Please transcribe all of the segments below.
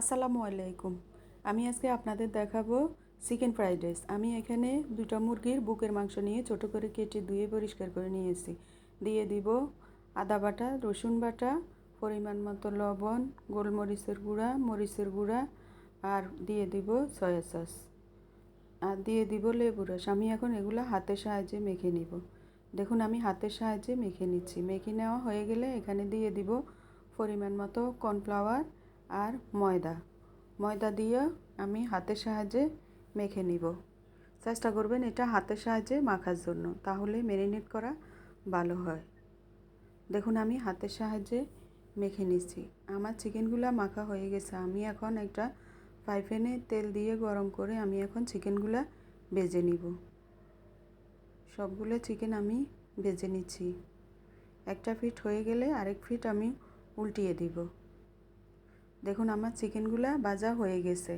আসসালামু আলাইকুম। আমি আজকে আপনাদের দেখাবো চিকেন ফ্রাইড রাইস। আমি এখানে দুটা মুরগির বুকের মাংস নিয়ে ছোট করে কেটে ধুয়ে পরিষ্কার করে নিয়েছি। দিয়ে দিব আদা বাটা, রসুন বাটা, পরিমাণ মতো লবণ, গোলমরিচের গুঁড়া, মরিচের গুঁড়া, আর দিয়ে দিব সয়া সস। আর দিয়ে দিব লেবু রস। আমি এখন এগুলো হাতের সাহায্যে মেখে নিব। দেখুন, আমি হাতের সাহায্যে মেখে নিচ্ছি। মেখে নেওয়া হয়ে গেলে এখানে দিয়ে দিব পরিমাণ মতো কর্নফ্লাওয়ার আর ময়দা। ময়দা দিয়ে আমি হাতের সাহায্যে মেখে নিব। চেষ্টা করবেন এটা হাতের সাহায্যে মাখার জন্য, তাহলে ম্যারিনেট করা ভালো হয়। দেখুন, আমি হাতের সাহায্যে মেখে নিচ্ছি। আমার চিকেনগুলো মাখা হয়ে গেছে। আমি এখন একটা ফ্রাই প্যানে তেল দিয়ে গরম করে আমি এখন চিকেনগুলো ভেজে নিব। সবগুলো চিকেন আমি ভেজে নিচ্ছি। একটা ফিট হয়ে গেলে আরেক ফিট আমি উল্টিয়ে দিব। দেখুন, আমার চিকেনগুলো ভাজা হয়ে গেছে।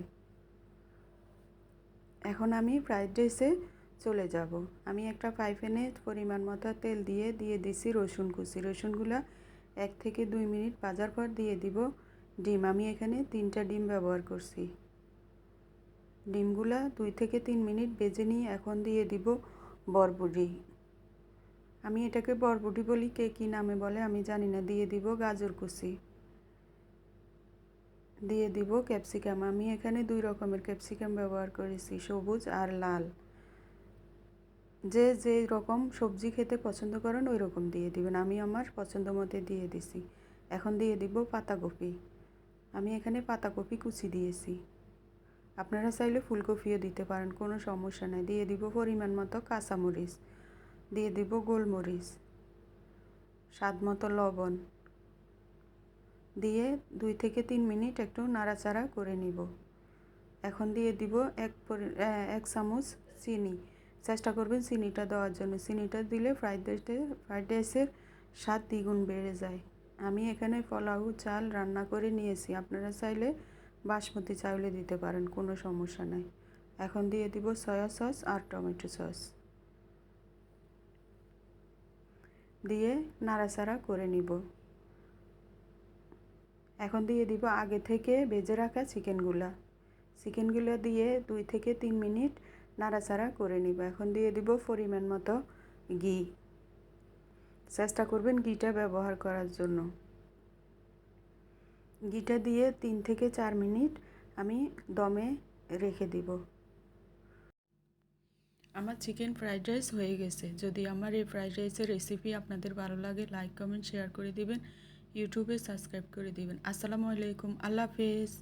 এখন আমি ফ্রাইড রাইসে চলে যাব। আমি একটা ফ্রাই প্যানে পরিমাণ মতো তেল দিয়ে দিয়ে দিছি রসুন কুচি। রসুনগুলো এক থেকে দুই মিনিট ভাজার পর দিয়ে দিব। ডিম, আমি এখানে তিনটা ডিম ব্যবহার করছি। ডিমগুলা দুই থেকে তিন মিনিট বেজে নিয়ে এখন দিয়ে দিব বরবুটি। আমি এটাকে বরবুটি বলি কে কী নামে বলে, আমি জানি না। দিয়ে দিব গাজর কুচি। দিয়ে দিব ক্যাপসিকাম। আমি এখানে দুই রকমের ক্যাপসিকাম ব্যবহার করেছি, সবুজ আর লাল। যে যে রকম সবজি খেতে পছন্দ করেন, ওই রকম দিয়ে দিবেন। আমি আমার পছন্দ মতো দিয়ে দিছি। এখন দিয়ে দিব পাতাকপি। আমি এখানে পাতাকপি কুচি দিয়েছি। আপনারা চাইলে ফুলকপিও দিতে পারেন, কোনো সমস্যা নাই। দিয়ে দিব পরিমাণ মতো কাঁচামরিচ। দিয়ে দিব গোলমরিচ। স্বাদ মতো লবণ। দিয়ে দুই থেকে তিন মিনিট একটু নাড়াচাড়া করে নিব। এখন দিয়ে দিব এক এক চামচ চিনি। চেষ্টা করবেন চিনিটা দেওয়ার জন্য। চিনিটা দিলে ফ্রাইড রাইসে, ফ্রাইড রাইসের স্বাদ দ্বিগুণ বেড়ে যায়। আমি এখানে পোলাও, চাল রান্না করে নিয়েছি। আপনারা চাইলে বাসমতি চাউলে দিতে পারেন, কোনো সমস্যা নাই। এখন দিয়ে দিব সয়া সস আর টমেটো সস। দিয়ে নাড়াচাড়া করে নিব। এখন দিয়ে দিব আগে থেকে বেজে রাখা চিকেনগুলা। চিকেনগুলো দিয়ে দুই থেকে তিন মিনিট নাড়াচাড়া করে নিব। এখন দিয়ে দিব পরিমাণ মতো ঘি। চেষ্টা করবেন ঘিটা ব্যবহার করার জন্য। ঘিটা দিয়ে তিন থেকে চার মিনিট আমি দমে রেখে দিব। আমার চিকেন ফ্রাইড রাইস হয়ে গেছে। যদি আমার এই ফ্রাইড রাইসের রেসিপি আপনাদের ভালো লাগে, লাইক, কমেন্ট, শেয়ার করে দিবেন। ইউটিউবে সাবস্ক্রাইব করে দিবেন। আসসালামু আলাইকুম। আল্লাহ হাফেজ।